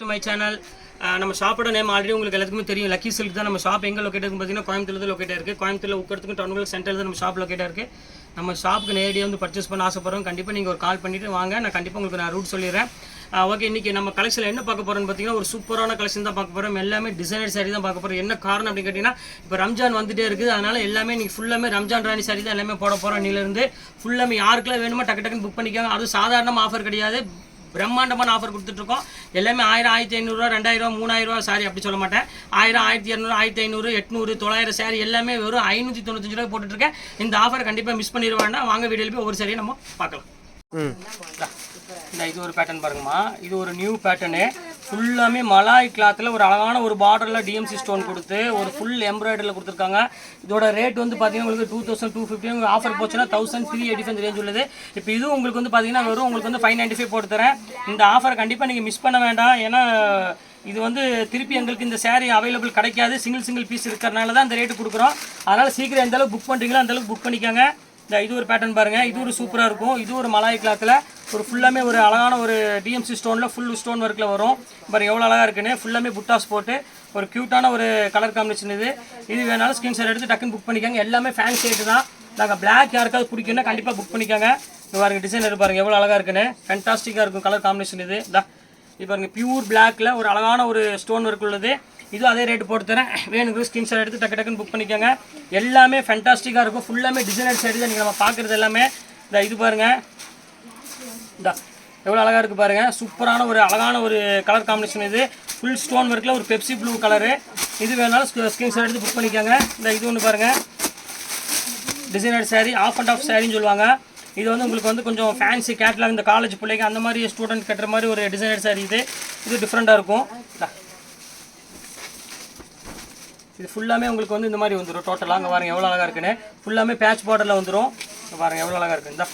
To my channel நம்ம ஷாப்போட name already உங்களுக்கு எல்லாத்துக்குமே தெரியும். லக்கி சில்க் தான் நம்ம ஷாப் எங்கே லொக்கேட் பார்த்தீங்கன்னா கோயம்புத்தூர் தான் லொக்கேட் இருக்குது கோயம்புத்தூரில் உட்கறதுக்கும் டவுனுக்கு சென்டரில் தான் நம்ம ஷாப் லொக்கேட் இருக்குது நம்ம ஷாப்புக்கு நேரடியாக வந்து பர்ச்சேஸ் பண்ண ஆசைப்படுறோம். கண்டிப்பாக நீங்கள் ஒரு கால் பண்ணிவிட்டு வாங்க. நான் கண்டிப்பாக உங்களுக்கு நான் ரூட் சொல்லிடுறேன். ஓகே இன்றைக்கி நம்ம கலெக்ஷனில் என்ன பார்க்க போகிறோம்னு பார்த்தீங்கன்னா ஒரு சூப்பரான கலெக்ஷன் தான் பார்க்க போகிறோம் எல்லாமே டிசைனர் சாரி தான் பார்க்க போகிறோம் என்ன காரணம் அப்படின்னு கேட்டிங்கன்னா இப்போ ரம்ஜான் வந்துட்டே இருக்குது. அதனால் எல்லாமே நீங்கள் ஃபுல்லாமே ரம்ஜான் ராணி சாரி தான் எல்லாமே போட போகிறோம் நீலேருந்து ஃபுல்லாமே யாருக்கெல்லாம் வேணுமோ டக்கு டக்குன்னு புக் பண்ணிக்கோங்க. அது சாதாரணமாக ஆஃபர் கிடையாது. பிரம்மாண்டமான ஆஃபர் கொடுத்துட்ருக்கோம். எல்லாமே ஆயிரம் ஆயிரத்தி ஐநூறுரூவா ரெண்டாயிரம் மூணாயிரரூவா சாரி அப்படி சொல்ல மாட்டேன். ஆயிரம் ஆயிரத்தி இரநூறு ஆயிரத்தி ஐநூறு எட்நூறு தொள்ளாயிரம் சாரி எல்லாமே வெறும் ஐநூற்றி தொண்ணூத்தஞ்சு ரூபாய் போட்டுட்ருக்கேன். இந்த ஆஃபரை கண்டிப்பாக மிஸ் பண்ணிட வேண்டாம். வாங்க வீடியோவில் போய் ஒவ்வொரு சாரியை நம்ம பார்க்கலாம். இந்த இது ஒரு பேட்டர்ன் பாருங்கம்மா. இது ஒரு நியூ பேட்டர்னு ஃபுல்லாமே மலாய் கிளாத்தில் ஒரு அழகான ஒரு பார்டரில் டிஎம்சி ஸ்டோன் கொடுத்து ஒரு ஃபுல் எம்ப்ராய்டரியில் கொடுத்துருக்காங்க. இதோட ரேட் வந்து பார்த்தீங்கன்னா உங்களுக்கு two thousand two fifty offer போச்சுன்னா thousand three eighty five range உள்ளது. இப்போ இதுவும் உங்களுக்கு வந்து பார்த்தீங்கன்னா வெறும் உங்களுக்கு வந்து ஃபைவ் நைன்ட்டி ஃபைவ் போட்டு தரேன். இந்த ஆஃபரை கண்டிப்பாக நீங்கள் மிஸ் பண்ண வேண்டாம். ஏன்னா இது வந்து திருப்பி எங்களுக்கு இந்த சேரீ அவைலபிள் கிடைக்காது. சிங்கிள் சிங்கிள் பீஸ் இருக்கிறனால தான் இந்த ரேட்டு கொடுக்குறோம். அதனால் சீக்கிரம் எந்தளவுக்கு புக் பண்ணுறீங்களோ அந்தளவுக்கு புக் பண்ணிக்கோங்க. இந்த இது ஒரு பேட்டர்ன் பாருங்கள் இது ஒரு சூப்பராக இருக்கும். இது ஒரு மலாய் கிளாத்தில் ஒரு ஃபுல்லாமே ஒரு அழகான ஒரு டிஎம்சி ஸ்டோனில் ஃபுல் ஸ்டோன் ஒர்க்கில் வரும். பாருங்க எவ்வளோ அழகாக இருக்குன்னு. ஃபுல்லாமே புட்டாஸ் போட்டு ஒரு க்யூட்டான ஒரு கலர் காம்பினேஷன் இது. இது வேணாலும் ஸ்கிரீன்ஷாட் எடுத்து டக்குன்னு புக் பண்ணிக்கோங்க. எல்லாமே ஃபேன் ஷேட்டு தான். நாங்கள் பிளாக் யாருக்காவது பிடிக்குன்னா கண்டிப்பாக புக் பண்ணிக்கோங்க. இது பாருங்கள் டிசைனர் பாருங்கள் எவ்வளோ அழகாக இருக்குன்னு. ஃபேன்டாஸ்டிக்காக இருக்கும் கலர் காம்பினேஷன் இது. இதா இது பாருங்கள் பியூர் பிளாக்கில் ஒரு அழகான ஒரு ஸ்டோன் ஒர்க் உள்ளது. இதுவும் அதே ரேட்டு போட்டு தரேன் வேணுங்கிற ஸ்கிரீன்ஷாட் எடுத்து டக்கு டக்குன்னு புக் பண்ணிக்கோங்க. எல்லாமே ஃபென்டாஸ்டிக்காக இருக்கும். ஃபுல்லாமே டிசைனர் சைடு தான் நீங்கள் நம்ம பார்க்குறது எல்லாமே. இந்த இது பாருங்கள் இந்த எவ்வளோ அழகாக இருக்குது பாருங்கள் சூப்பரான ஒரு அழகான ஒரு கலர் காம்பினேஷன் இது. ஃபுல் ஸ்டோன் ஒர்க்கில் ஒரு பெப்சி ப்ளூ கலரு இது வேணாலும் ஸ்கிரீன்ஷாட் எடுத்து புக் பண்ணிக்கோங்க. இந்த இது ஒன்று பாருங்கள் designer saree half and half சாரின்னு சொல்லுவாங்க. இது வந்து உங்களுக்கு வந்து கொஞ்சம் ஃபேன்சி கேட்லாக் இந்த காலேஜ் பிள்ளைங்க அந்த மாதிரி ஸ்டூடெண்ட் கட்டுற மாதிரி ஒரு டிசைனர் saree இது. இது டிஃப்ரெண்ட்டாக இருக்கும். இது ஃபுல்லாமே உங்களுக்கு வந்து இந்த மாதிரி வந்துடும் டோட்டலாக அங்கே பாருங்கள் எவ்வளோ அழகாக இருக்குன்னு. ஃபுல்லாமே பேட்ச் பார்டரில் வந்துடும் இங்க எவ்வளோ அழகாக இருக்குது இந்த.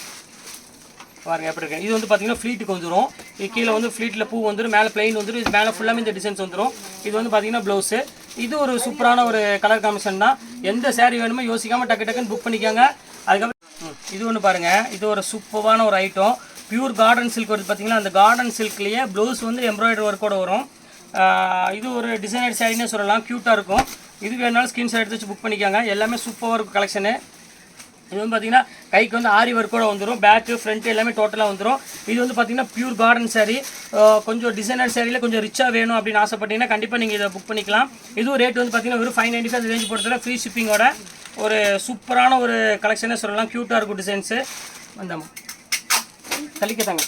பாருங்க எப்படி இருக்கு. இது வந்து பார்த்தீங்கன்னா ஃப்ளீட்டுக்கு வந்துடும் இது கீழே வந்து ஃப்ளீட்டில் பூ வந்துடும் மேலே பிளைன் வந்துடும் இது மேலே ஃபுல்லாமே இந்த டிசைன்ஸ் வந்துடும் இது வந்து பார்த்தீங்கன்னா ப்ளவுஸு இது ஒரு சூப்பரான ஒரு கலர் காமிஷன் தான். எந்த சேரீ வேணுமோ யோசிக்காமல் டக்கு டக்குன்னு புக் பண்ணிக்கோங்க. அதுக்கப்புறம் ம், இது ஒன்று பாருங்கள் இது ஒரு சூப்பரான ஒரு ஐட்டம் பியூர் கார்டன் சில்க் வருது பார்த்தீங்கன்னா அந்த கார்டன் சில்க்லேயே ப்ளவுஸ் வந்து எம்ப்ராய்டரி ஒர்க்கோடு வரும். இது ஒரு டிசைனர் சேரீனே சொல்லலாம். க்யூட்டாக இருக்கும். இது வேணாலும் ஸ்க்ரீன்ஷாட் எடுத்து வச்சு புக் பண்ணிக்கோங்க. எல்லாமே சூப்பராக இருக்கும் கலெக்ஷனு இது வந்து பார்த்தீங்கன்னா கைக்கு வந்து ஆரி ஒர்க்கோட வந்துடும் பேக்கு ஃப்ரண்ட் எல்லாமே டோட்டலாக வந்துடும் இது வந்து பார்த்தீங்கன்னா பியூர் கார்டன் அஹ் கொஞ்சம் டிசைனர் சாரியில் கொஞ்சம் ரிச்சாக வேணும் அப்படின்னு ஆசைப்பட்டீங்கன்னா கண்டிப்பாக நீங்கள் இதை புக் பண்ணிக்கலாம். இதுவும் ரேட் வந்து பார்த்தீங்கன்னா வெறும் ஃபைவ் நைன்டி ஃபைவ் ரேஞ்ச் பொறுத்தவரை ஃப்ரீ ஷிப்பிங்கோட ஒரு சூப்பரான ஒரு கலெக்ஷனே சொல்லலாம். க்யூட்டாக இருக்கும் டிசைன்ஸு அந்த தள்ளிக்கத்தாங்க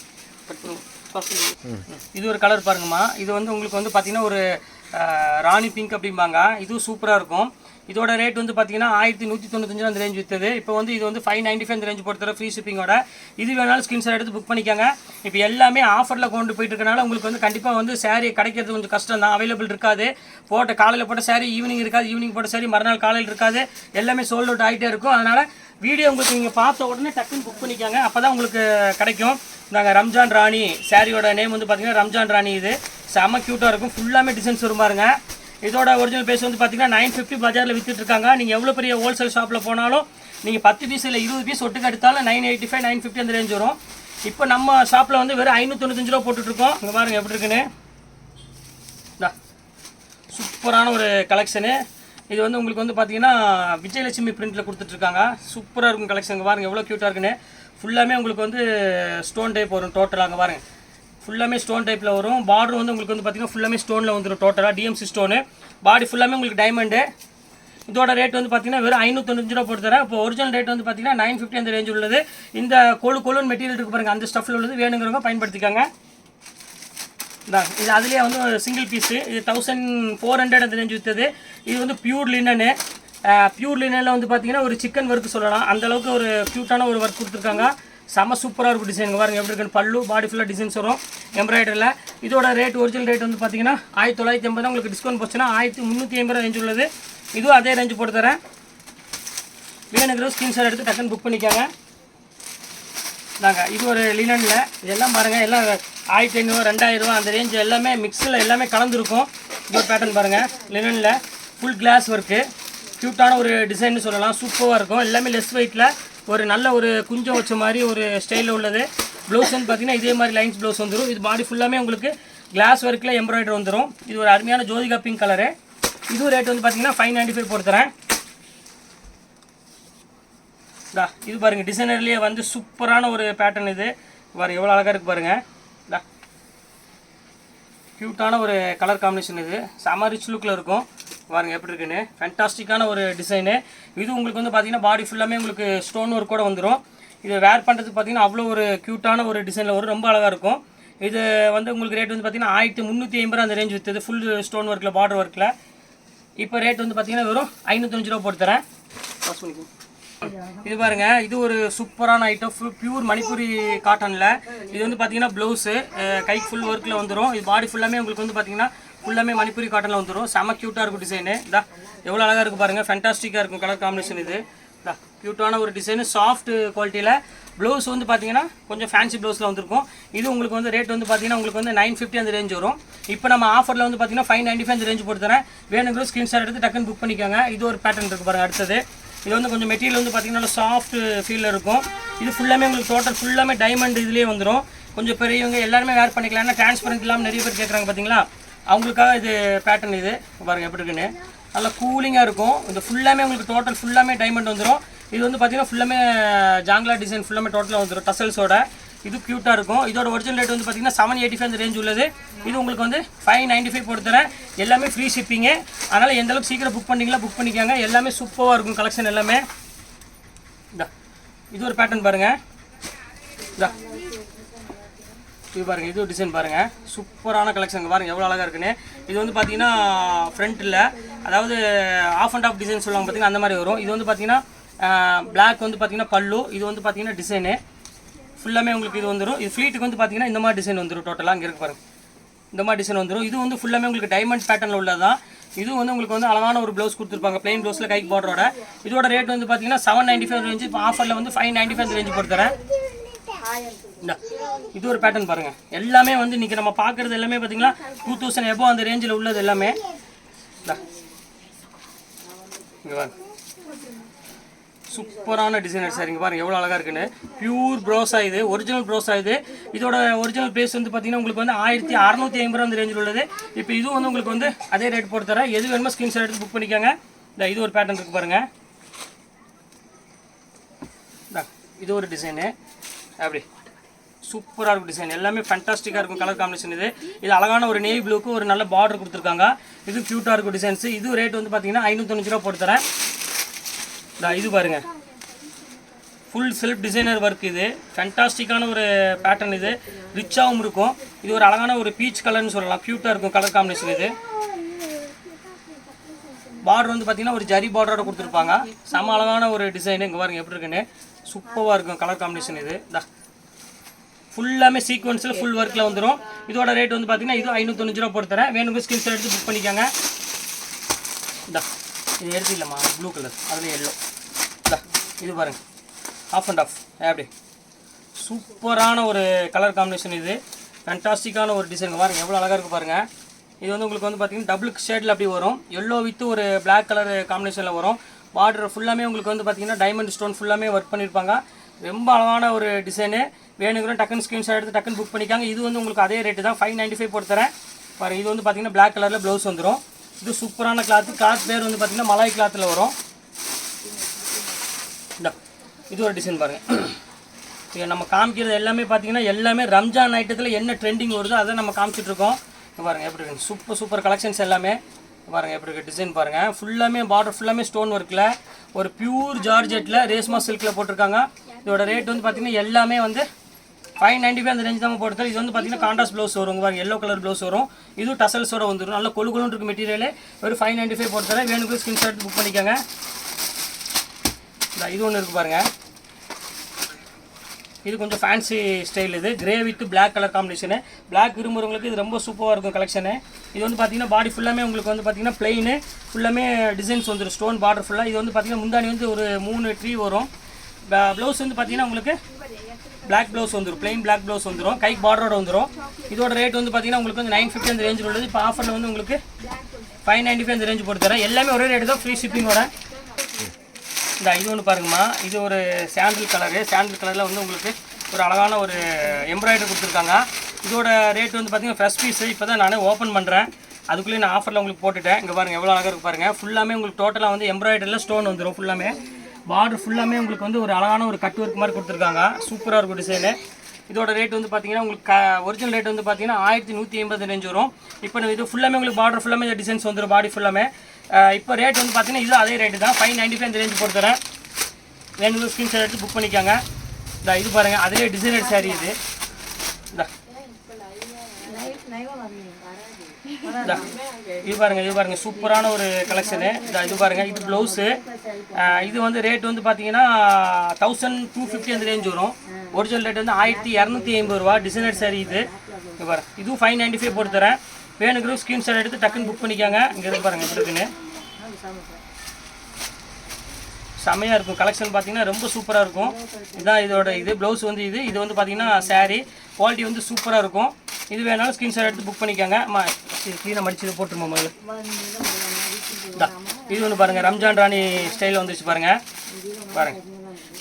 இது ஒரு கலர் பாருங்கம்மா. இது வந்து உங்களுக்கு வந்து பார்த்தீங்கன்னா ஒரு ராணி பிங்க் அப்படிம்பாங்க. இதுவும் சூப்பராக இருக்கும். இதோட ரேட் வந்து பார்த்தீங்கன்னா ஆயிரத்தி நூற்றி தொண்ணூத்தஞ்சு அந்த ரேஞ்ச் விற்றுது இப்போ வந்து இது வந்து ஃபைவ் நைன்ட்டி ஃபைவ் அந்த ரேஞ்ச் பொறுத்தவரை ஃப்ரீ ஷிப்பிங்கோட இது வேணாலும் ஸ்கிரீன்ஷாட் எடுத்து புக் பண்ணிக்கோங்க. இப்போ எல்லாமே ஆஃபரில் கொண்டு போயிட்டு இருக்கனால உங்களுக்கு வந்து கண்டிப்பாக வந்து saree கிடைக்கிறது கொஞ்சம் கஷ்டம் தான். அவைலபிள் இருக்காது. போட்ட காலையில் போட்ட saree ஈவினிங் இருக்காது. ஈவினிங் போட்ட saree மறுநாள் காலையில் இருக்காது. எல்லாமே சோல்ட் அவுட் ஆகிட்டே இருக்கும். அதனால் வீடியோ உங்களுக்கு நீங்கள் பார்த்த உடனே டக்குன்னு புக் பண்ணிக்கோங்க. அப்போ தான் உங்களுக்கு கிடைக்கும். நாங்கள் ரம்ஜான் ராணி. சாரியோட நேம் வந்து பார்த்தீங்கன்னா ரம்ஜான் ராணி இது. செம்ம க்யூட்டாக இருக்கும். ஃபுல்லாமே டிசைன்ஸ் வரும் பாருங்க. இதோட ஒரிஜினல் பேஸ் வந்து பார்த்தீங்கன்னா நைன் ஃபிஃப்டி பஜாரில் விற்றுட்ருக்காங்க நீங்கள் எவ்வளோ பெரிய ஹோல்சேல் ஷாப்பில் போனாலும் நீங்கள் பத்து பீஸ் இல்லை இருபது பீஸ் ஒட்டுக்கு எடுத்தாலும் nine eighty five nine fifty அந்த ரேஞ்ச் வரும். இப்போ நம்ம ஷாப்பில் வந்து வெறும் ஐநூற்றி ரூபா போட்டுட்ருக்கோம் இங்கே பாருங்கள் எப்படி இருக்குன்னு. சூப்பரான ஒரு கலெக்ஷனு இது வந்து உங்களுக்கு வந்து பார்த்தீங்கன்னா விஜயலட்சுமி பிரிண்டில் கொடுத்துட்ருக்காங்க. சூப்பராக இருக்கும் கலெக்ஷன் பாருங்கள் எவ்வளோ க்யூட்டாக இருக்குன்னு. ஃபுல்லாமே உங்களுக்கு வந்து ஸ்டோன் டைப் வரும் டோட்டலாக அங்கே பாருங்க. ஃபுல்லாமே ஸ்டோன் டைப்பில் வரும். பார்டர் வந்து உங்களுக்கு வந்து பார்த்தீங்கன்னா ஃபுல்லாமே ஸ்டோனில் வந்துடும் டோட்டலாக டிஎம்சி ஸ்டோனு பாடி ஃபுல்லாமே உங்களுக்கு டைமண்டு இதோட ரேட் வந்து பார்த்தீங்கன்னா வெறும் ஐநூற்றஞ்சு ரூபா போட்டு தரேன் இப்போ ஒரிஜினல் ரேட் வந்து பார்த்தீங்கன்னா நைன் ஃபிஃப்டி அந்த ரேஞ்ச் உள்ளது. இந்த கொழு கொழுன்னு மெட்டீரியல் இருக்கு பாருங்கள் அந்த ஸ்டஃப்பில் உள்ளது வேணுங்கிறவங்க பயன்படுத்திக்காங்க. தான் இது அதுலேயே வந்து சிங்கிள் பீஸு இது தௌசண்ட் ஃபோர் ஹண்ட்ரட் அந்த ரேஞ்ச் விற்றது இது வந்து பியூர் லினனு பியூர் லினனில் வந்து பார்த்தீங்கன்னா ஒரு சிக்கன் ஒர்க் சொல்லலாம். அந்தளவுக்கு ஒரு க்யூட்டான ஒரு ஒர்க் கொடுத்துருக்காங்க. செம சூப்பராக இருக்கும் டிசைன் பாருங்கள் எப்படி இருக்குன்னு பல்லு பாடி ஃபுல்லாக டிசைன்ஸ் வரும். எம்ப்ராய்டரியில் இதோட ரேட் ஒரிஜினல் ரேட் வந்து பார்த்தீங்கன்னா ஆயிரத்தி தொள்ளாயிரத்தி ஐம்பது உங்களுக்கு டிஸ்கவுண்ட் போச்சுன்னா ஆயிரத்தி முந்நூற்றி ஐம்பது ரேஞ்ச் உள்ளது. இதுவும் அதே ரேஞ்சு போட்டு தரேன். வேணுங்கிற ஸ்க்ரீன்ஷாட் எடுத்து டக்குன்னு புக் பண்ணிக்கோங்க. நாங்கள் இது ஒரு லினனில் இதெல்லாம் பாருங்கள் எல்லாம் ஆயிரத்தி ஐநூறு ரெண்டாயிரரூவா அந்த ரேஞ்ச் எல்லாமே மிக்ஸில் எல்லாமே கலந்துருக்கும். இது பேட்டர்ன் பாருங்கள் லினனில் ஃபுல் கிளாஸ் ஒர்க்கு க்யூட்டான ஒரு டிசைன்னு சொல்லலாம். சூப்பராக இருக்கும். எல்லாமே லெஸ் வெயிட்டில் ஒரு நல்ல ஒரு குஞ்சம் வச்ச மாதிரி ஒரு ஸ்டைலில் உள்ளது. ப்ளவுஸ் வந்து பார்த்தீங்கன்னா இதே மாதிரி லைன்ஸ் ப்ளவுஸ் வந்துடும் இது பாடி ஃபுல்லாமே உங்களுக்கு கிளாஸ் ஒர்க்கில் எம்ப்ராய்டர் வந்துடும் இது ஒரு அருமையான ஜோதிகா பிங்க் கலரு இதுவும் ரேட் வந்து பார்த்தீங்கன்னா ஃபைவ் நைன்டி ஃபைவ் போட்டுறேன் இது பாருங்கள் டிசைனர்லேயே வந்து சூப்பரான ஒரு பேட்டர்ன் இது. பாருங்க எவ்வளோ அழகாக இருக்குது பாருங்கள் க்யூட்டான ஒரு கலர் காம்பினேஷன் இது. செம ரிச் லுக்கில் இருக்கும். பாருங்க எப்படி இருக்குன்னு. ஃபென்டாஸ்டிக்கான ஒரு டிசைனு இது உங்களுக்கு வந்து பார்த்தீங்கன்னா பாடி ஃபுல்லாமே உங்களுக்கு ஸ்டோன் ஒர்க் கூட வந்துடும் இது வேர் பண்ணுறதுக்கு பார்த்தீங்கன்னா அவ்வளோ ஒரு க்யூட்டான ஒரு டிசைனில் வரும். ரொம்ப அழகாக இருக்கும். இது வந்து உங்களுக்கு ரேட் வந்து பார்த்தீங்கன்னா ஆயிரத்தி முந்நூற்றி ஐம்பது ரூபா அந்த ரேஞ்ச் விற்றுது ஃபுல் ஸ்டோன் ஒர்க்கில் பார்டர் ஒர்க்கில் இப்போ ரேட் வந்து பார்த்தீங்கன்னா வெறும் ஐநூற்றஞ்சு ரூபா போட்டு தரேன். பாஸ் பண்ணிக்கோ இது பாருங்க இது ஒரு சூப்பரான ஐட்டம் பியூர் மணிப்பூரி காட்டனில் இது வந்து பார்த்தீங்கன்னா ப்ளவுஸு கைக்கு ஃபுல் ஒர்க்கில் வந்துடும் இது பாடி ஃபுல்லாமே உங்களுக்கு வந்து பார்த்தீங்கன்னா ஃபுல்லாமே மணிப்பூரி காட்டனில் வந்துடும் செம க்யூட்டாக இருக்கும் டிசைனு இதா எவ்வளோ அழகாக இருக்கும் பாருங்கள் ஃபேண்டாஸ்டிக்காக இருக்கும் கலர் காம்பினேஷன் இது. இதா க்யூட்டான ஒரு டிசைனு சாஃப்ட் குவாலிட்டியில் ப்ளவுஸ் வந்து பார்த்தீங்கன்னா கொஞ்சம் ஃபேன்சி ப்ளவுஸில் வந்திருக்கும். இது உங்களுக்கு வந்து ரேட் வந்து பார்த்தீங்கன்னா உங்களுக்கு வந்து நைன் ஃபிஃப்டி அந்த ரேஞ்ச் வரும். இப்போ நம்ம ஆஃபரில் வந்து பார்த்தீங்கன்னா ஃபைவ் நைன்ட்டி ஃபைவ் அந்த ரேஞ்ச் போட்டு தரேன். வேணுங்கிற ஸ்க்ரீன்ஷாட் எடுத்து டக்குன்னு புக் பண்ணிக்கோங்க. இது ஒரு பேட்டர்ன் இருக்குது பாருங்கள் அடுத்தது. இது வந்து கொஞ்சம் மெட்டீரியல் வந்து பார்த்தீங்கன்னா சாஃப்ட் ஃபீலில் இருக்கும். இது ஃபுல்லாமே உங்களுக்கு டோட்டல் ஃபுல்லாமே டைமண்ட் இதுலேயே வந்துடும் கொஞ்சம் பெரியவங்க எல்லாருமே வேர் பண்ணிக்கலாம் ஏன்னா டிரான்ஸ்பரண்ட் இல்லாமல் நிறைய பேர் கேட்குறாங்க பார்த்தீங்களா அவங்களுக்காக இது பேட்டர்ன் இது. பாருங்கள் எப்படி இருக்குன்னு. நல்லா கூலிங்காக இருக்கும். இது ஃபுல்லாமே உங்களுக்கு டோட்டல் ஃபுல்லாமே டைமண்ட் வந்துடும் இது வந்து பார்த்தீங்கன்னா ஃபுல்லாமே ஜாங்லா டிசைன் ஃபுல்லாமே டோட்டலாக வந்துடும் டசல்ஸோட இது க்யூட்டாக இருக்கும். இதோட ஒரிஜினல் ரேட் வந்து பார்த்தீங்கன்னா செவன் எயிட்டி ஃபைவ் அந்த ரேஞ்ச் உள்ளது. இது உங்களுக்கு வந்து ஃபைவ் நைன்ட்டி ஃபைவ் போட்டு தரேன். எல்லாமே ஃப்ரீ ஷிப்பிங்கு அதனால் எந்த அளவுக்கு சீக்கிரம் புக் பண்ணீங்களா புக் பண்ணிக்காங்க. எல்லாமே சூப்பராக இருக்கும் கலெக்ஷன் எல்லாமே. இதா இது ஒரு பேட்டர்ன் பாருங்கள் இதா இது பாருங்கள் இது ஒரு டிசைன் பாருங்கள் சூப்பரான கலெக்ஷன் பாருங்கள் எவ்வளோ அழகாக இருக்குன்னு. இது வந்து பார்த்தீங்கன்னா ஃப்ரண்ட்டில் அதாவது ஆஃப் அண்ட் ஆஃப் டிசைன் சொல்லுவாங்க பார்த்தீங்கன்னா அந்த மாதிரி வரும். இது வந்து பார்த்தீங்கன்னா பிளாக் வந்து பார்த்தீங்கன்னா பல்லு. இது வந்து பார்த்தீங்கன்னா டிசைனு ஃபுல்லாமே உங்களுக்கு இது வந்துடும் இது ஃப்ளீட்டுக்கு வந்து பார்த்தீங்கன்னா இந்த மாதிரி டிசைன் வந்துடும் டோட்டலாக அங்கே இருக்கு பாருங்கள் இந்த மாதிரி டிசைன் வந்துடும் இது வந்து ஃபுல்லாமே உங்களுக்கு டைமண்ட் பேட்டர்னில் உள்ளதான் இது வந்து உங்களுக்கு வந்து அழகான ஒரு ப்ளவுஸ் கொடுத்துருப்பாங்க. பிளைன் ப்ளவுஸில் கைக்கு போடுறோட இதோட ரேட் வந்து பார்த்தீங்கன்னா செவன் நைன்டி ஃபைவ் ரேஞ்சு இப்போ ஆஃபரில் வந்து ஃபைவ் நைன்டி ஃபைவ் ரேஞ்சு கொடுத்துறேன் இது ஒரு பேட்டர்ன் பாருங்கள் எல்லாமே வந்து இன்னைக்கு நம்ம பார்க்குறது எல்லாமே பார்த்தீங்கன்னா டூ தௌசண்ட் எபோ அந்த ரேஞ்சில் உள்ளது எல்லாமே. இங்கே சூப்பரான டிசைனர் சார் இங்கே பாருங்கள் எவ்வளோ அழகாக இருக்குன்னு. பியூர் ப்ரோஸா இது ஒரிஜினல் ப்ரோஸா இது. இதோட ஒரிஜினல் ப்ரைஸ் வந்து பார்த்தீங்கன்னா உங்களுக்கு வந்து ஆயிரத்தி அறநூற்றி ஐம்பது ரூபா அந்த ரேஞ்சில் உள்ளது. இப்போ இதுவும் வந்து உங்களுக்கு வந்து அதே ரேட் போட்டு தரேன். எது வேணுமோ ஸ்க்ரீன்ஷாட் எடுத்து புக் பண்ணிக்கோங்க. இந்த இது ஒரு பேட்டர்ன் இருக்கு பாருங்கள் இது ஒரு டிசைனு அப்படி. சூப்பராக இருக்கும் டிசைன் எல்லாமே ஃபண்டாஸ்டிக்காக இருக்கும் கலர் காம்பினேஷன் இது. இது அழகான ஒரு நேவி ப்ளூக்கு ஒரு நல்ல பார்டர் கொடுத்துருக்காங்க. இது க்யூட்டாக இருக்கும் டிசைன்ஸ் இது ரேட் வந்து பார்த்தீங்கன்னா ஐநூற்றஞ்சு ரூபா போட்டு தரேன். நான் இது பாருங்க. ஃபுல் செல்ஃப் டிசைனர் ஒர்க் இது. ஃபேண்டாஸ்டிக்கான ஒரு பேட்டர்ன் இது. ரிச்சாகவும் இருக்கும். இது ஒரு அழகான ஒரு பீச் கலர்னு சொல்லலாம். க்யூட்டாக இருக்கும் கலர் காம்பினேஷன் இது. பார்டர் வந்து பார்த்தீங்கன்னா ஒரு ஜரி பார்டரோட கொடுத்துருப்பாங்க. செம அழகான ஒரு டிசைன் இங்கே பாருங்கள் எப்படி இருக்குன்னு. சூப்பராக இருக்கும் கலர் காம்பினேஷன் இது. இந்தா ஃபுல்லாமே சீக்வன்ஸில் ஃபுல் ஒர்க்கில் வந்துடும் இதோட ரேட் வந்து பார்த்தீங்கன்னா இது ஐநூற்றஞ்சு ரூபா போட்டு தரேன். வேணுங்க ஸ்கிரீன்ஷாட் எடுத்து புக் பண்ணிக்கோங்க. இந்தா இது எடுத்து இல்லைம்மா. ப்ளூ கலர் அதில் எல்லோ இது பாருங்க. ஆஃப் அண்ட் ஆஃப் அப்படி சூப்பரான ஒரு கலர் காம்பினேஷன் இது. ஃபேண்டாஸ்டிக்கான ஒரு டிசைன் பாருங்கள் எவ்வளோ அழகாக இருக்குது பாருங்கள் இது வந்து உங்களுக்கு வந்து பார்த்தீங்கன்னா டபுள் ஷேடில் அப்படி வரும். எல்லோ வித் ஒரு பிளாக் கலர் காம்பினேஷனில் வரும். பார்டர் ஃபுல்லாமே உங்களுக்கு வந்து பார்த்திங்கன்னா டைமண்ட் ஸ்டோன் ஃபுல்லாமே ஒர்க் பண்ணியிருப்பாங்க ரொம்ப அழகான ஒரு டிசைனு வேணுங்கிற டக்குன்னு ஸ்க்ரீன்ஷாட் எடுத்து டக்குன்னு புக் பண்ணிக்காங்க. இது வந்து உங்களுக்கு அதே ரேட்டு தான். ஃபைவ் நைன்ட்டி ஃபைவ் போட்டு தரேன். பாருங்க இது வந்து பார்த்திங்கன்னா பிளாக் கலரில் ப்ளவுஸ் வந்துடும் இது சூப்பரான கிளாத்து கிளாத் பேர் வந்து பார்த்தீங்கன்னா மலாய் கிளாத்தில் வரும். இது ஒரு டிசைன் பாருங்கள் இது நம்ம காமிக்கிறது எல்லாமே பார்த்தீங்கன்னா எல்லாமே ரம்ஜான் ஐட்டத்தில் என்ன ட்ரெண்டிங் வருதோ அதை நம்ம காமிச்சிட்ருக்கோம் பாருங்கள் எப்படி இருக்கு? சூப்பர் சூப்பர் கலெக்ஷன்ஸ் எல்லாமே. பாருங்கள் எப்படி இருக்குது டிசைன் பாருங்கள் ஃபுல்லாமே பார்டர் ஃபுல்லாமே ஸ்டோன் ஒர்க்கில் ஒரு பியூர் ஜார்ஜெட்டில் ரேஸ்மா சில்கில் போட்டிருக்காங்க. இதோட ரேட் வந்து பார்த்திங்கன்னா எல்லாமே வந்து ஃபைவ் நைன்டி ஃபைவ் அந்த ரேஞ்ச் தான் போடுறது. இது வந்து பார்த்தீங்கன்னா காண்டாஸ் ப்ளவுஸ் வரும். பாருங்க எல்லோ கலர் ப்ளவுஸ் வரும். இது டசல்ஸோட வந்துடும் நல்ல கொழு கொழுன்னு இருக்கு மெட்டீரியல் ஒரு ஃபைவ் நைன்டி ஃபைவ் போட்டு தரேன். வேணுக்கு ஷர்ட் புக் பண்ணிக்கோங்க. இந்த இது ஒன்று இருக்குது பாருங்கள் இது கொஞ்சம் ஃபேன்சி ஸ்டைல் இது. Grey with black colour combination black விரும்புறவங்களுக்கு இது ரொம்ப சூப்பராக இருக்கும் கலெக்ஷனு இது வந்து பார்த்தீங்கன்னா பாடி ஃபுல்லாமே உங்களுக்கு வந்து பார்த்தீங்கன்னா பிளெயின் ஃபுல்லாமே டிசைன்ஸ் வந்துடும் ஸ்டோன் பார்டர் ஃபுல்லாக இது வந்து பார்த்தீங்கன்னா முந்தானி வந்து ஒரு மூணு ட்ரீ வரும். ப்ளவுஸ் வந்து பார்த்தீங்கன்னா உங்களுக்கு பிளாக் ப்ளவுஸ் வந்துடும் ப்ளைன் பிளாக் ப்ளவுஸ் வந்துடும் கைக்கு பார்டரோட வந்துடும் இதோட ரேட் வந்து பார்த்தீங்கன்னா உங்களுக்கு வந்து நைன் ஃபிஃப்டி அந்த ரேஞ்சில் உள்ளது. இப்போ ஆஃபரில் வந்து உங்களுக்கு ஃபைவ் நைன்ட்டி ஃபைவ் அந்த ரேஞ்ச் போட்டு தரேன் எல்லாமே ஒரே ரேட்டு தான். ஃப்ரீ ஷிப்பிங்கோட இந்த இது ஒன்று பாருங்கம்மா. இது ஒரு சாண்டில் கலரு சாண்டில் கலரில் வந்து உங்களுக்கு ஒரு அழகான ஒரு எம்ப்ராய்டரி கொடுத்துருக்காங்க. இதோட ரேட் வந்து பார்த்தீங்கன்னா ஃப்ரெஷ் பீஸ் இப்போ தான் நானே ஓப்பன் பண்ணுறேன் அதுக்குள்ளேயே நான் ஆஃபரில் உங்களுக்கு போட்டுட்டேன். இங்கே பாருங்கள் எவ்வளோ அழகாக இருக்கு பாருங்கள் ஃபுல்லாமே உங்களுக்கு டோட்டலாக வந்து எம்ப்ராய்டரியில் ஸ்டோன் வந்துடும் ஃபுல்லாமே பார்டர் ஃபுல்லாமே உங்களுக்கு வந்து ஒரு அழகான ஒரு கட் ஒர்க் மாதிரி கொடுத்துருக்காங்க. சூப்பராக இருக்கும் டிசைனு இதோட ரேட் வந்து பார்த்தீங்கன்னா உங்களுக்கு ஒரிஜினல் ரேட் வந்து பார்த்தீங்கன்னா ஆயிரத்தி நூற்றி எண்பது ரேஞ்ச் வரும் இப்போ நான் இது ஃபுல்லாமே உங்களுக்கு பார்டர் ஃபுல்லாமே இந்த டிசைன்ஸ் வந்துடும் பாடி ஃபுல்லாமே இப்போ ரேட் வந்து பார்த்தீங்கன்னா இது அதே ரேட்டு தான். ஃபைவ் நைன்ட்டி ஃபைவ் இந்த ரேஞ்ச் போட்டுறேன் எடுத்து புக் பண்ணிக்கோங்க. இந்த இது பாருங்கள் அதே டிசைனர் saree இது. இந்த. இது பாருங்க இது பாருங்க. சூப்பரான ஒரு கலெக்ஷனு இது பாருங்க இது ப்ளவுஸு இது வந்து ரேட் வந்து பார்த்தீங்கன்னா தௌசண்ட் டூ ஃபிஃப்டி அந்த ரேஞ்ச் வரும். ஒரிஜினல் ரேட் வந்து ஆயிரத்தி இரநூத்தி ஐம்பது ரூபா. டிசைனர் சாரி இது. இது பாருங்க இதுவும் ஃபைவ் நைன்டி ஃபைவ் போட்டு தரேன். வேணுங்கிற ஸ்க்ரீன்ஷாட் எடுத்து டக்குன்னு புக் பண்ணிக்கோங்க. இங்கே இருந்து பாருங்க எப்படி இருக்குன்னு. செமையாக இருக்கும். கலெக்ஷன் பார்த்தீங்கன்னா ரொம்ப சூப்பராக இருக்கும். இதுதான் இதோட இது ப்ளவுஸ் வந்து இது. இது வந்து பார்த்தீங்கன்னா சாரீ குவாலிட்டி வந்து சூப்பராக இருக்கும். இது வேணாலும் ஸ்க்ரீன்ஷாட் எடுத்து புக் பண்ணிக்கோங்க. அம்மா இது க்ளீனாக மடிச்சு போட்டுருமா முதல்ல? இது ஒன்று பாருங்கள் ரம்ஜான் ராணி ஸ்டைலில் வந்துச்சு பாருங்கள் பாருங்கள்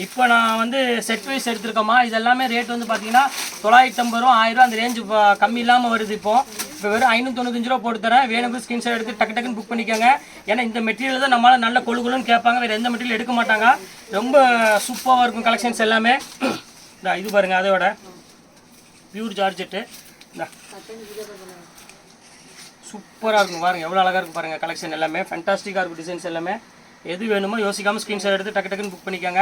இப்போ நான் வந்து செட் வைஸ் எடுத்திருக்கோமா இது எல்லாமே ரேட் வந்து பார்த்தீங்கன்னா தொள்ளாயிரத்தி ஐம்பது ரூபா ஆயிரம் ரூபா அந்த ரேஞ்சு கம்மி இல்லாமல் வருது இப்போ. இப்போ வெறும் ஐநூற்றி தொண்ணூத்தஞ்சு ரூபா போட்டு தரேன். வேணுங்கிற ஸ்கிரீன்ஷாட் எடுத்து டக்கு டக்குன்னு புக் பண்ணிக்கோங்க. ஏன்னா இந்த மெட்டீரியல் தான் நம்மளால் நல்ல கொழுகுலுன்னு கேட்பாங்க. வேறு எந்த மெட்டீரியல் எடுக்க மாட்டாங்க. ரொம்ப சூப்பராக இருக்கும் கலெக்ஷன்ஸ் எல்லாமே. இந்த இது பாருங்கள் அதோட பியூர் ஜார்ஜெட்டு இந்த. சூப்பராக இருக்கும் பாருங்க. எவ்வளோ அழகாக இருக்கும் பாருங்கள் கலெக்ஷன் எல்லாமே. ஃபென்டாஸ்டிக்காக இருக்கும் டிசைன்ஸ் எல்லாமே. எது வேணுமோ யோசிக்காமல் ஸ்க்ரீன்ஷாட் எடுத்து டக்கு டக்குன்னு புக் பண்ணிக்கோங்க.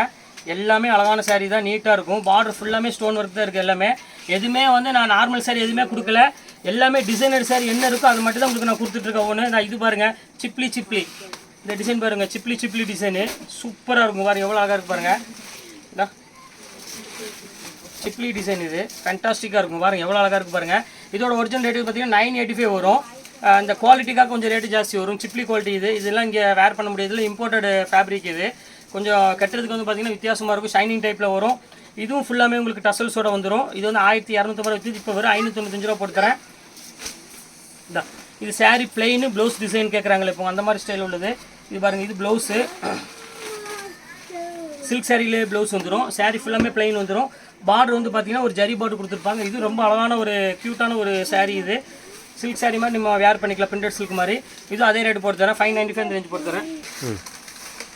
எல்லாமே அழகான சாரீ தான் நீட்டாக இருக்கும். பார்டர் ஃபுல்லாமே ஸ்டோன் ஒர்க் தான் இருக்குது எல்லாமே. எதுவுமே வந்து நான் நார்மல் சாரீ எதுவுமே கொடுக்கல. எல்லாமே டிசைனர் சாரீ என்ன இருக்கோ அது மட்டும் தான் உங்களுக்கு நான் கொடுத்துட்ருக்கேன். ஒன்று நான் இது பாருங்கள் சிப்லி சிப்ளி இந்த டிசைன் பாருங்கள் சிப்ளி சிப்ளி டிசைனு சூப்பராக இருக்கும். பாருங்கள் எவ்வளோ அழகாக இருக்கு பாருங்கள் சிப்ளி டிசைன் இது. ஃபேன்டாஸ்டிக்காக இருக்கும். பாருங்க எவ்வளோ அழகாக இருக்கு பாருங்கள் இதோட ஒரிஜினல் ரேட்டு பார்த்தீங்கன்னா நைன் எயிட்டி ஃபைவ் வரும். அந்த இந்த குவாலிட்டிக்காக கொஞ்சம் ரேட்டு ஜாஸ்தி வரும். சிப்ளி குவாலிட்டி இது. இதெல்லாம் இங்கே வேர் பண்ண முடியாது இல்லை இம்போர்ட்டட் ஃபேப்ரிக் இது. கொஞ்சம் கட்டுறதுக்கு வந்து பார்த்தீங்கன்னா வித்தியாசமாக இருக்கும். ஷைனிங் டைப்பில் வரும். இதுவும் ஃபுல்லாமே உங்களுக்கு டசல்ஸோட வந்துடும் இது வந்து ஆயிரத்தி இரநூத்தம்பது விற்று இப்போ வரும் ஐநூற்றி தொண்ணூத்தஞ்சு ரூபா போட்டு தரேன் இந்தா இது சாரீ பிளெயின் ப்ளவுஸ் டிசைன் கேட்குறாங்களே இப்போ அந்த மாதிரி ஸ்டைல் உள்ளது. இது பாருங்கள் இது ப்ளவுஸு சில்க் சாரிலே ப்ளவுஸ் வந்துடும் சாரீ ஃபுல்லாமே பிளெயின் வந்துடும் பார்டர் வந்து பார்த்தீங்கன்னா ஒரு ஜரி பார்டர் கொடுத்துருப்பாங்க. இது ரொம்ப அழகான ஒரு க்யூட்டான ஒரு சாரீ இது. சில்க் saree மாதிரி நம்ம வேர் பண்ணிக்கலாம். பிரிண்டட் சில்க் மாதிரி. இது அதே ரேட் போட்டு தரேன். ஃபைவ் நைன்ட்டி ஃபைவ் ரேஞ்ச் போட்டு தரேன்.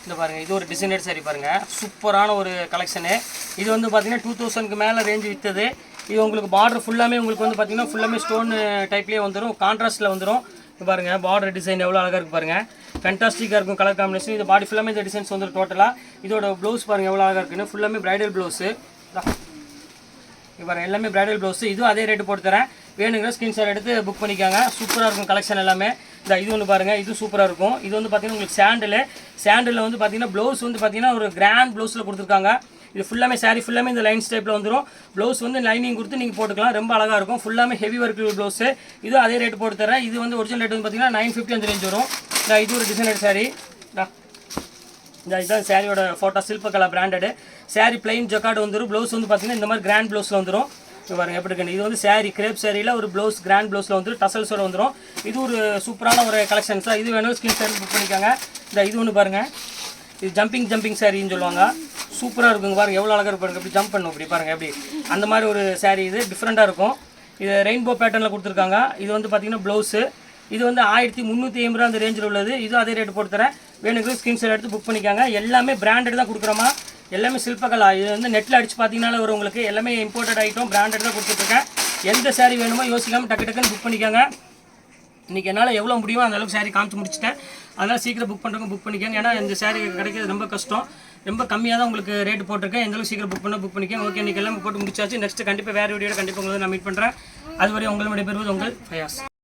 இந்த பாருங்கள் இது ஒரு டிசைனர் சாரி பாருங்கள் சூப்பரான ஒரு கலெக்ஷனு இது வந்து பார்த்தீங்கன்னா டூ தௌசண்ட்க்கு மேலே ரேஞ்ச் விற்றது இது உங்களுக்கு பார்டர் ஃபுல்லாமே உங்களுக்கு வந்து பார்த்தீங்கன்னா ஃபுல்லாமே ஸ்டோன் டைப்லேயே வந்துடும் கான்ட்ராஸ்ட்டில் வந்துடும் இது பாருங்க. பார்டர் டிசைன் எவ்வளோ அழகாக இருக்கு பாருங்க. ஃபென்டாஸ்டிக்காக இருக்கும் கலர் காம்பினேஷன் இது பாடி ஃபுல்லாமே இந்த டிசைன்ஸ் வந்துடும் டோட்டலாக இதோட ப்ளவுஸ் பாருங்கள் எவ்வளோ அழகாக இருக்குன்னு. ஃபுல்லாமே ப்ரைடல் ப்ளவுஸு இது. பாருங்கள் எல்லாமே ப்ரைடல் ப்ளவுஸு இதுவும் அதே ரேட்டு போட்டு தரேன். வேணுங்கிற ஸ்க்ரீன்ஷாட் எடுத்து புக் பண்ணிக்காங்க. சூப்பராக இருக்கும் கலெக்ஷன் எல்லாமே. இந்த இது ஒன்று பாருங்கள் இது சூப்பராக இருக்கும். இது வந்து பார்த்தீங்கன்னா உங்களுக்கு சாண்டில் சாண்டில் வந்து பார்த்தீங்கன்னா ப்ளவுஸ் வந்து பார்த்தீங்கன்னா ஒரு கிராண்ட் ப்ளவுஸில் கொடுத்துருக்காங்க. இது ஃபுல்லாமே saree ஃபுல்லாமே இந்த லைன்ஸ் டைப்பில் வந்துடும் ப்ளவுஸ் வந்து லைனிங் கொடுத்து நீங்கள் போட்டுக்கலாம். ரொம்ப அழகாக இருக்கும். ஃபுல்லாமே ஹெவி ஒர்க் ப்ளவுஸு இதுவும் அதே ரேட் போட்டு தரேன் இது வந்து ஒரிஜினல் ரேட் வந்து பார்த்தீங்கன்னா நைன் ஃபிஃப்டி அந்த ரேஞ்ச் வரும். இந்த இது ஒரு டிசைனர் saree. இந்த. இதுதான் சாரியோட photo Shilpakala branded sari plain jacquard வந்துடும் ப்ளவுஸ் வந்து பார்த்தீங்கன்னா இந்த மாதிரி கிராண்ட் ப்ளவுஸில் வந்துடும் பாருங்கள் எப்படி இருக்கு? இது வந்து saree கிரேப் சாரியில் ஒரு ப்ளவுஸ் கிராண்ட் ப்ளவுஸில் வந்துடும் டசல்ஸோட வந்துடும் இது ஒரு சூப்பரான ஒரு கலெக்ஷன்ஸ் தான் இது வேணும் ஸ்கின் சாரி புக் பண்ணிக்கோங்க. இந்த இது ஒன்று பாருங்கள் இது ஜம்பிங் ஜம்பிங் சாரின்னு சொல்லுவாங்க. சூப்பராக இருக்குங்க பாருங்கள் எவ்வளோ அழகாக பாருங்க. இப்படி ஜம்ப் பண்ணும் இப்படி பாருங்க. எப்படி? அந்த மாதிரி ஒரு saree இது. டிஃப்ரெண்ட்டாக இருக்கும். இது ரெயின்போ பேட்டர்னில் கொடுத்துருக்காங்க. இது வந்து பார்த்தீங்கன்னா ப்ளவுஸு இது வந்து ஆயிரத்தி முந்நூற்றி ஐம்பது ரூபா அந்த ரேஞ்சில் உள்ளது. இது அதே ரேட் போட்டு தரேன். வேணுங்கிற ஸ்க்ரீன்ஷாட் எடுத்து புக் பண்ணிக்காங்க. எல்லாமே பிராண்டட் தான் கொடுக்குறோமா. எல்லாமே சில்பகலா. இது வந்து நெட்டில் அடிச்சு பார்த்தீங்கனால வரும் உங்களுக்கு. எல்லாமே இம்போர்ட்டட் ஐட்டம் பிராண்டட் தான் கொடுத்துட்ருக்கேன். எந்த சேரீ வேணுமோ யோசிக்காமல் டக்கு டக்குன்னு புக் பண்ணிக்கோங்க. இன்றைக்கி என்னால் எவ்வளோ முடியுமோ அந்த அளவுக்கு காமிச்சு முடிச்சிட்டேன். அதனால் சீக்கிரம் புக் பண்ணுறவங்க புக் பண்ணிக்கோங்க. ஏன்னா இந்த saree கிடைக்கிறது ரொம்ப கஷ்டம். ரொம்ப கம்மியாக தான் உங்களுக்கு ரேட் போட்டிருக்கேன். எந்தளவுக்கு சீக்கிரம் புக் பண்ண புக் பண்ணிக்கோங்க. ஓகே இன்றைக்கி எல்லாமே போட்டு முடிச்சாச்சு. நெக்ஸ்ட் கண்டிப்பாக வேறு வீடியோ கண்டிப்பாக உங்களை நான் மீட் பண்ணுறேன் அதுவரை உங்களுடைய பெறுவது உங்கள் ஃபயாஸ்